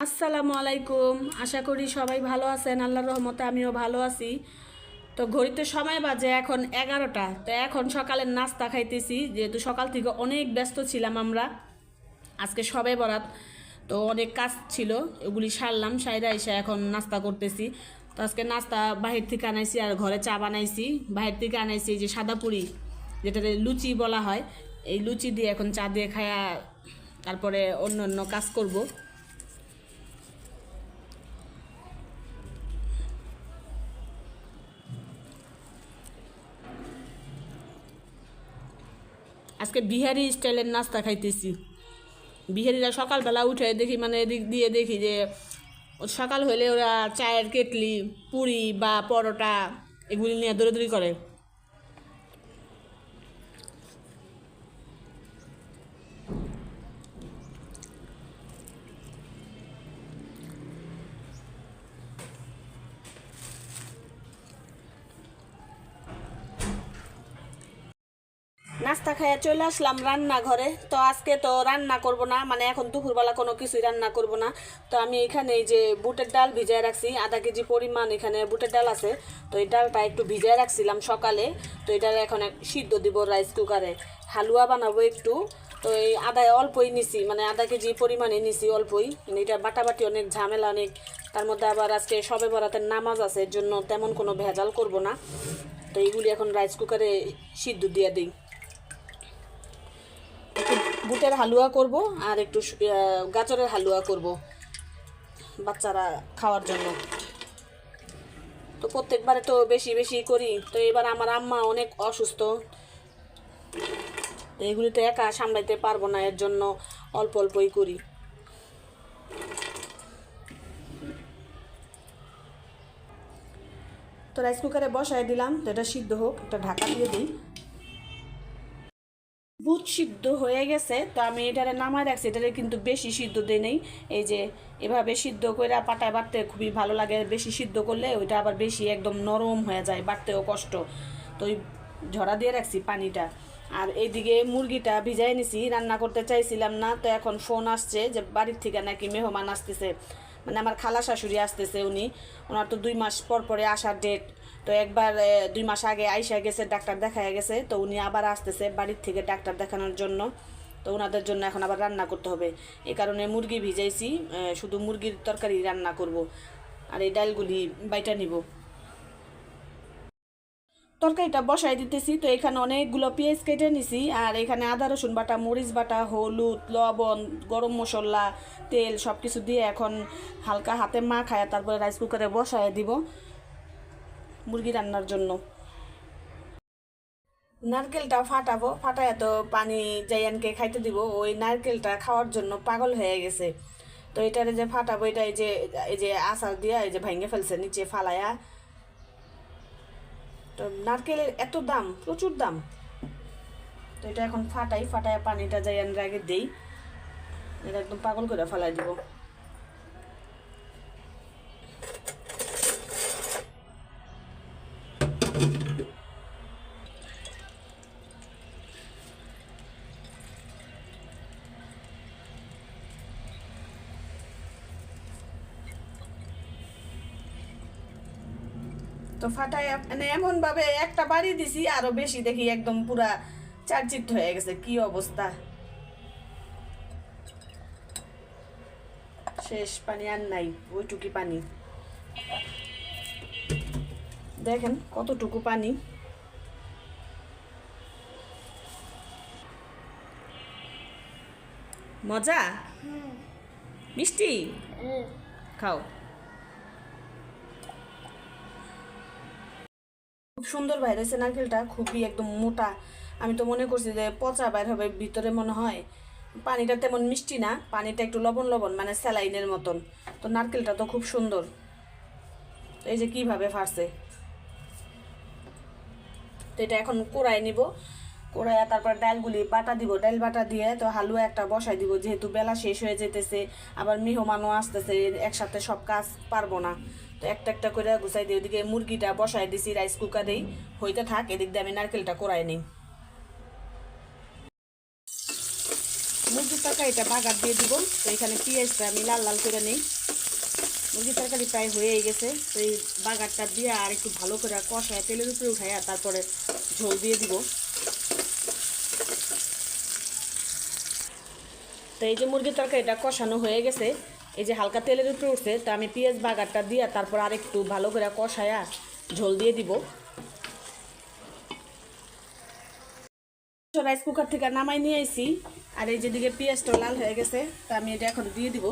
আসসালামু আলাইকুম। আশা করি সবাই ভালো আছেন। আল্লাহর রহমতে আমিও ভালো আছি। তো ঘড়িতে সময় বাজে এখন এগারোটা। তো এখন সকালের নাস্তা খাইতেছি। যেহেতু সকাল থেকে অনেক ব্যস্ত ছিলাম আমরা। আজকে সবে বরাত। তো অনেক কাজ ছিল। এগুলি সারলাম, সাইরা এসে এখন নাস্তা করতেছি। তো আজকে নাস্তা বাহির থেকে আনাইছি আর ঘরে চা বানাইছি। বাহির থেকে আনাইছি যে সাদা পুরি যেটাতে লুচি বলা হয়। এই লুচি দিয়ে এখন চা দিয়ে খায়া তারপরে অন্য অন্য কাজ করব। আজকে বিহারি স্টাইলের নাস্তা খাইতেছি। বিহারিরা সকালবেলা উঠে দেখি মানে এদিক দিয়ে দেখি যে, সকাল হলে ওরা চায়ের কেটলি, পুরি বা পরোটা এগুলি নিয়ে দৌড়াদৌড়ি করে। খাইয়া চলে আসলাম রান্নাঘরে। তো আজকে তো রান্না করব না মানে এখন দুপুরবেলা কোনো কিছুই রান্না করব না। তো আমি এখানে এই যে বুটের ডাল ভিজায় রাখছি, আধা কেজি পরিমাণ এখানে বুটের ডাল আছে। তো এই ডালটা একটু ভিজায় রাখছিলাম সকালে। তো এটা এখন সিদ্ধ দিব রাইস কুকারে। হালুয়া বানাবো একটু। তো এই আদায় অল্পই নিছি মানে আধা কেজি পরিমাণে নিছি অল্পই। মানে এটা বাটাবাটি অনেক ঝামেলা অনেক। তার মধ্যে আবার আজকে সবে বরাতের নামাজ আছে, এর জন্য তেমন কোনো ভেজাল করব না। তো এইগুলি এখন রাইস কুকারে সিদ্ধ দিয়ে দিই। বুটের হালুয়া করব আর একটু গাজরের হালুয়া করব বাচ্চারা খাওয়ার জন্য। তো প্রত্যেকবারে তো বেশি বেশি করি। তো এবার আমার আম্মা অনেক অসুস্থ। এগুলি তো একা সামলাইতে পারব না, এর জন্য অল্প অল্পই করি। তো রাইস কুকারে বসায় দিলাম, তো এটা সিদ্ধ হোক একটা ঢাকা দিয়ে দিই। বুট সিদ্ধ হয়ে গেছে, তো আমি এটারে নামায় রাখছি। এটারে কিন্তু বেশি সিদ্ধ দিই নেই। এই যে এভাবে সিদ্ধ করে পাটায় বাটতে খুবই ভালো লাগে। বেশি সিদ্ধ করলে ওইটা আবার বেশি একদম নরম হয়ে যায়, বাটতেও কষ্ট। তো ওই ঝরা দিয়ে রাখছি পানিটা। আর এইদিকে মুরগিটা ভিজাই নিছি, রান্না করতে চাইছিলাম না, তো এখন ফোন আসছে যে বাড়ির থেকে নাকি মেহমান আসতেছে। মানে আমার খালা শাশুড়ি আসতেছে উনি। ওনার তো দুই মাস পর পরে আসার ডেট তো একবার দুই মাস আগে আইসা গেছে, ডাক্তার দেখায় গেছে, তো উনি আবার আসতেছে বাড়ির থেকে ডাক্তার দেখানোর জন্য। তো ওনাদের জন্য এখন আবার রান্না করতে হবে। এই কারণে মুরগি ভিজাইছি শুধু মুরগির তরকারি রান্না করব। আর এই ডালগুলি বাইটা নিব। তরকারিটা বসাই দিতেছি, তো এখানে অনেকগুলো পেঁয়াজ কেটে নিছি, আর এখানে আদা, রসুন বাটা, মরিচ বাটা, হলুদ, লবণ, গরম মশলা, তেল সব কিছু দিয়ে এখন হালকা হাতে মা খায় তারপরে রাইস কুকারে বসায় দিব। মুরগি রান্নার জন্য। নারকেলটা ফাটাবো ফাটায় তো পানি জাইয়ানকে খাইতে দিব। ওই নারকেলটা খাওয়ার জন্য পাগল হয়ে গেছে। তো এটারে যে ফাটাবো এটা এই যে এই যে আচার দিয়া এই যে ভেঙে ফেলছে, নিচে ফালায়া। তো নারকেলের এত দাম, প্রচুর দাম। তো এটা এখন ফাটাই ফাটায় পানিটা আমি আগে দেই। এটা একদম পাগল করে ফেলাই দিব। ফাটায় মানে এমন ভাবে একটা বাড়ি দিছি আরও বেশি দেখি একদম পুরা চার্জিত হয়ে গেছে। কি অবস্থা? শেষ পানি আর নাই ওইটুকি পানি। দেখেন কতটুকু পানি। মজা? মিষ্টি? খাও। খুব সুন্দর বাইর হয়েছে নারকেলটা, খুবই একদম মোটা। আমি তো মনে করছি যে পচা বাইর হবে, ভিতরে মনে হয় পানিটা তেমন মিষ্টি না, পানিটা একটু লবণ লবণ মানে স্যালাইনের মতন। তো নারকেলটা তো খুব সুন্দর। এই যে কীভাবে ফাটছে। তো এটা এখন কোড়ায় নিব। কোড়ায় তারপর ডালগুলি বাটা দিব, ডাল বাটা দিয়ে তো হালুয়া একটা বসাই দিব, যেহেতু বেলা শেষ হয়ে যেতেছে, আবার মেহমানও আসতেছে, একসাথে সব কাজ পারব না। একটা একটা করে গুছাই দিই ওইদিকে মুরগিটা বসাই দিছি রাইস কুকারেই হইতে থাক, এদিক দিয়ে আমি নারকেলটা করাই নিই। মুরগির তরকারিটা বাগার দিয়ে দিব, তো এখানে পেঁয়াজটা আমি লাল লাল করে নিই। মুরগির তরকারি প্রায় হয়েই গেছে, তো এই বাগারটা দিয়ে আর একটু ভালো করে কষায় তেলের উপরে উঠাইয়া তারপরে ঝোল দিয়ে দিব। তো এই যে মুরগির তরকারিটা কষানো হয়ে গেছে এই যে হালকা তেলের উপরে উঠছে, তা আমি পেঁয়াজ বাগারটা দিয়ে তারপর আরেকটু ভালো করে কষায়া ঝোল দিয়ে দিব। রাইস কুকার থেকে নামাই নিয়ে আইছি, আর এই যেদিকে পেঁয়াজটা লাল হয়ে গেছে, তা আমি এটা এখন দিয়ে দিব।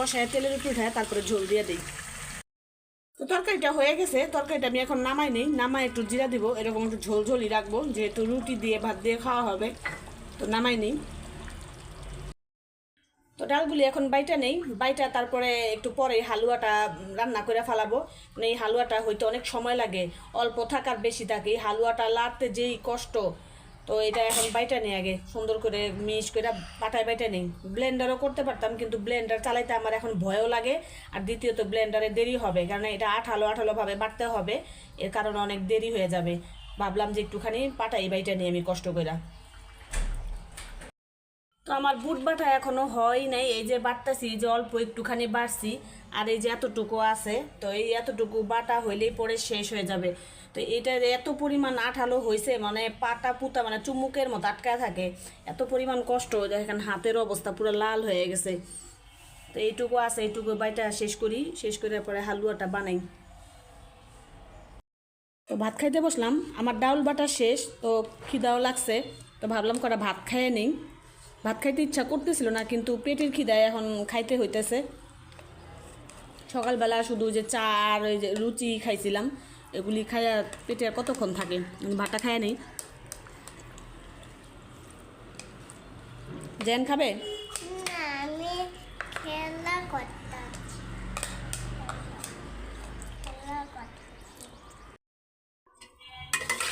কষায় তেলের উপর উঠায়, তারপরে ঝোল দিয়ে দিই। তো তরকারিটা হয়ে গেছে, তরকারিটা আমি এখন নামাই নেই। নামাই একটু জিরা দিব, এরকম একটু ঝোল ঝোলই রাখব, যেহেতু রুটি দিয়ে, ভাত দিয়ে খাওয়া হবে, তো নামাই নেই। তো ডালগুলি এখন বাইটা নেই, বাইটা তারপরে একটু পরে হালুয়াটা রান্না করে ফেলাবো। মানে এই হালুয়াটা হয়তো অনেক সময় লাগে, অল্প থাকার বেশি থাকে। এই হালুয়াটা লাড়তে যেই কষ্ট তো এটা এখন বাইটা নেই আগে, সুন্দর করে মিস করে পাটায় বাইটা নেই। ব্লেন্ডারও করতে পারতাম, কিন্তু ব্লেন্ডার চালাইতে আমার এখন ভয়ও লাগে, আর দ্বিতীয়ত ব্লেন্ডারে দেরি হবে, কারণ এটা আঠালো আঠালোভাবে বাড়তে হবে, এর কারণে অনেক দেরি হয়ে যাবে। ভাবলাম যে একটুখানি পাটাই বাইটা নিয়ে আমি কষ্ট করে তো আমার বুট বাটা এখনও হয় নাই, এই যে বাটতেছি যে অল্প একটুখানি বাড়ছি, আর এই যে এতটুকু আছে, তো এই এতটুকু বাটা হইলেই পরে শেষ হয়ে যাবে। তো এটা এত পরিমাণ আঠালো হয়েছে মানে পাটা পুতা মানে চুমুকের মতো আটকায় থাকে, এত পরিমাণ কষ্ট, দেখেন হাতের অবস্থা পুরো লাল হয়ে গেছে। তো এইটুকু আছে, এইটুকু বাইটা শেষ করি, শেষ করে পরে হালুয়াটা বানাই। তো ভাত খাইতে বসলাম, আমার ডাউল বাটা শেষ, তো খিদাও লাগছে, তো ভাবলাম করা ভাত খাইয়ে নেই। ভাত খাইতে ইচ্ছা করতেছিল না কিন্তু পেটের খিদায় এখন খাইতে হইতেছে। সকালবেলা শুধু যে চা আর ওই যে রুচি খাইছিলাম এগুলি খাইয়া পেটে আর কতক্ষণ থাকে? ভাতটা খায় নেই। জেন খাবে?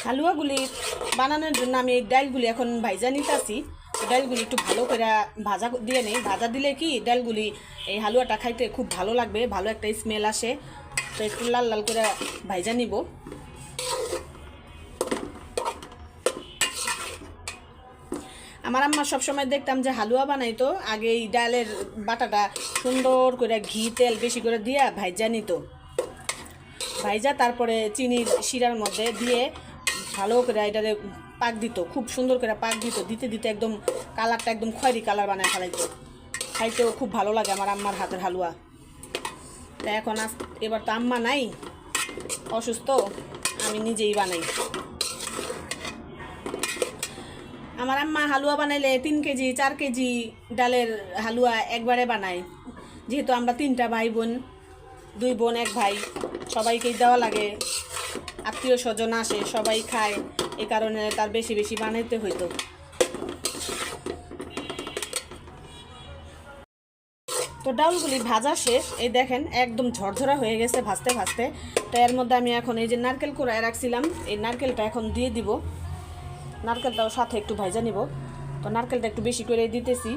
হালুয়াগুলি বানানোর জন্য আমি এই ডালগুলি এখন ভাইজা নিতেছি। ডালগুলি একটু ভালো করে ভাজা দিয়ে নেই। ভাজা দিলে কি ডালগুলি এই হালুয়াটা খাইতে খুব ভালো লাগবে, ভালো একটা স্মেল আসে। তো একটু লাল লাল করে ভাইজা নিব। আমার আম্মা সবসময় দেখতাম যে হালুয়া বানাইতো, আগে এই ডালের বাটাটা সুন্দর করে ঘি, তেল বেশি করে দিয়া ভাইজা নিত। ভাইজা তারপরে চিনির শিরার মধ্যে দিয়ে ভালো করে এটারে পাক দিত, খুব সুন্দর করে পাক দিত, দিতে দিতে একদম কালারটা একদম খয়েরি কালার বানায় ফেলাইতো। খাইতেও খুব ভালো লাগে আমার আম্মার হাতের হালুয়া। তা এখন আস এবার তো আম্মা নাই, অসুস্থ, আমি নিজেই বানাই। আমার আম্মা হালুয়া বানাইলে তিন কেজি, চার কেজি ডালের হালুয়া একবারে বানায়। যেহেতু আমরা তিনটা ভাই বোন, দুই বোন, এক ভাই, সবাইকেই দেওয়া লাগে। আত্মীয় স্বজন আসে, সবাই খায়। এই কারণে তার বেশি বেশি বানাইতে হইতো। তো ডাউলগুলি ভাজা শেষ। এই দেখেন, একদম ঝরঝরা হয়ে গেছে ভাজতে ভাজতে। তো এর মধ্যে আমি এখন এই যে নারকেল কুড়ায় রাখছিলাম, এই নারকেলটা এখন দিয়ে দিব। নারকেলটাও সাথে একটু ভাজা নিব। তো নারকেলটা একটু বেশি করে দিতেছি।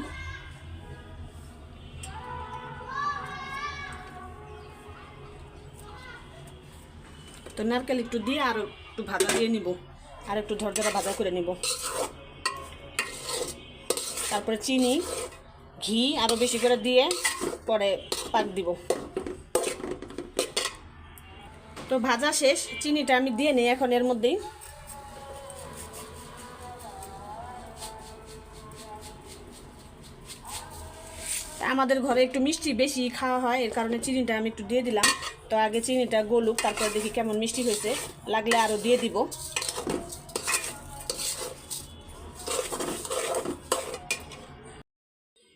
তো নারকেল একটু দিয়ে আর একটু ভাজা দিয়ে নিব। আর একটু ঝরঝরা ভাজা করে নিব। তারপরে চিনি, ঘি আরও বেশি করে দিয়ে পরে পাক দিব। তো ভাজা শেষ, চিনিটা আমি দিয়ে নিই এখন এর মধ্যেই। আমাদের ঘরে একটু মিষ্টি বেশি খাওয়া হয়, এর কারণে চিনিটা আমি একটু দিয়ে দিলাম। তো আগে চিনিটা গলুক, তারপর দেখি কেমন মিষ্টি হয়েছে। লাগলে আরও দিয়ে দিব।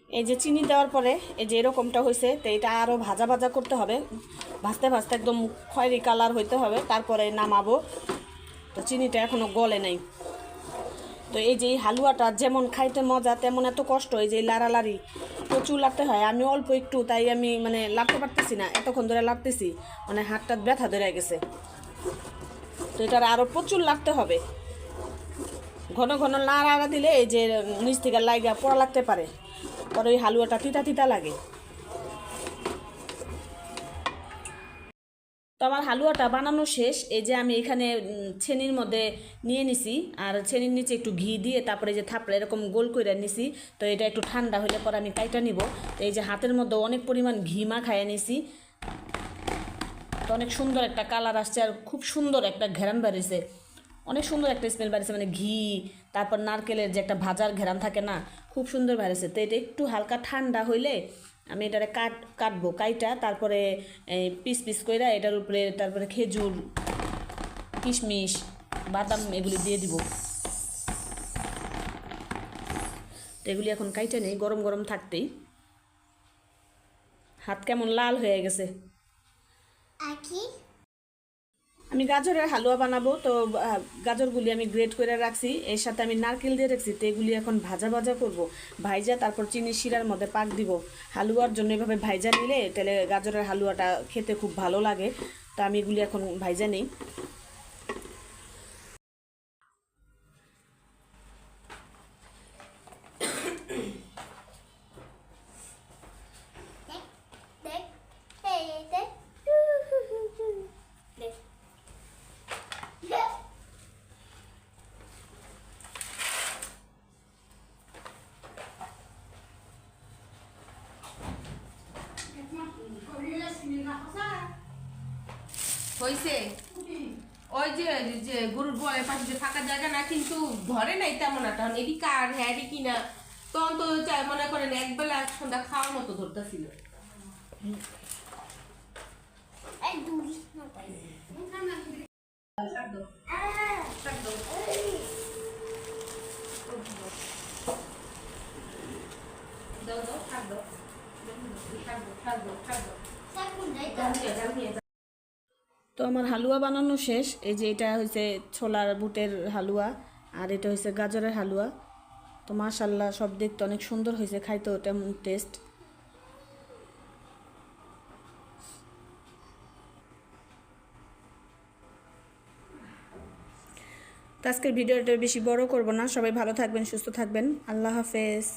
এই যে চিনি দেওয়ার পরে, এই যে এরকমটা হয়েছে, তো এটা আরও ভাজা ভাজা করতে হবে। ভাজতে ভাজতে একদম খয়েরি কালার হইতে হবে, তারপরে নামাবো। তো চিনিটা এখনও গলে নাই। তো এই যে হালুয়াটা যেমন খাইতে মজা, তেমন এত কষ্ট, এই যে লাড়ালাড়ি। প্রচুর লাড়তে হয়, আমি অল্প একটু, তাই আমি মানে লাগতে পারতেছি না, এতক্ষণ ধরে লাগতেছি মানে হাতটা ব্যথা ধরে গেছে। তো এটার আরও প্রচুর লাগতে হবে। ঘন ঘন নাড়া দিলে এই যে নিচ থেকে লাইগা পড়া লাগতে পারে, পরে ওই হালুয়াটা তিতা তিতা লাগে। তো আমার হালুয়াটা বানানো শেষ। এই যে আমি এখানে ছেনির মধ্যে নিয়ে নিছি। আর ছেনির নিচে একটু ঘি দিয়ে তারপরে যে থাপড়া এরকম গোল করে নিছি। তো এটা একটু ঠান্ডা হলে পরে আমি কাইটা নিব। তো এই যে হাতের মধ্যে অনেক পরিমাণ ঘি মা খাইয়ে নিছি। তো অনেক সুন্দর একটা কালার আসছে আর খুব সুন্দর একটা ঘেরান বাড়িছে অনেক সুন্দর একটা স্মেল বাড়িছে মানে ঘি, তারপর নারকেলের যে একটা ভাজার ঘেরান থাকে না, খুব সুন্দর বাড়িছে তো এটা একটু হালকা ঠান্ডা হইলে আমি এটারে কাট, কাটবো, কাইটা, তারপরে পিস পিস কইরা এটার উপরে, তারপরে খেজুর, কিশমিশ, বাদাম এগুলি দিয়ে দিব। তো এগুলি এখন কাইটা নেই, গরম গরম থাকতেই। হাত কেমন লাল হয়ে গেছে। আমি গাজরের হালুয়া বানাবো, তো গাজরগুলি আমি গ্রেট করে রাখছি। এর সাথে আমি নারকেল দিয়ে রাখছি, তো এগুলি এখন ভাজা ভাজা করব। ভাইজা, তারপর চিনি শিরার মধ্যে পাক দিব। হালুয়ার জন্য এভাবে ভাইজা নিলে তাহলে গাজরের হালুয়াটা খেতে খুব ভালো লাগে। তো আমি এগুলি এখন ভাইজা নেই দেখ দেখ এই দেখ দেখ দেখ হয়েছে ওই যে যে গরুর বলের পাশে যে ফাঁকা জায়গা না কিন্তু ধরে নাই তেমন একটা। এটি কার হ্যাঁ কিনা তখন তো চা- মনে করেন একবেলা এক সন্ধ্যা খাওয়ার মতো ধরতেছিল এই দূর না পাই। দাও দাও থাক দাও। থাক দাও থাক দাও থাক দাও তো আমার হালুয়া বানানো শেষ। এই যে এটা হয়েছে ছোলার বুটের হালুয়া আর এটা হয়েছে গাজরের হালুয়া। তো মাশাল্লাহ সব দেখতে অনেক সুন্দর হয়েছে খাইতেও তেমন টেস্ট আজকের ভিডিওটা বেশি বড় করব না। সবাই ভালো থাকবেন, সুস্থ থাকবেন। আল্লাহ হাফেজ।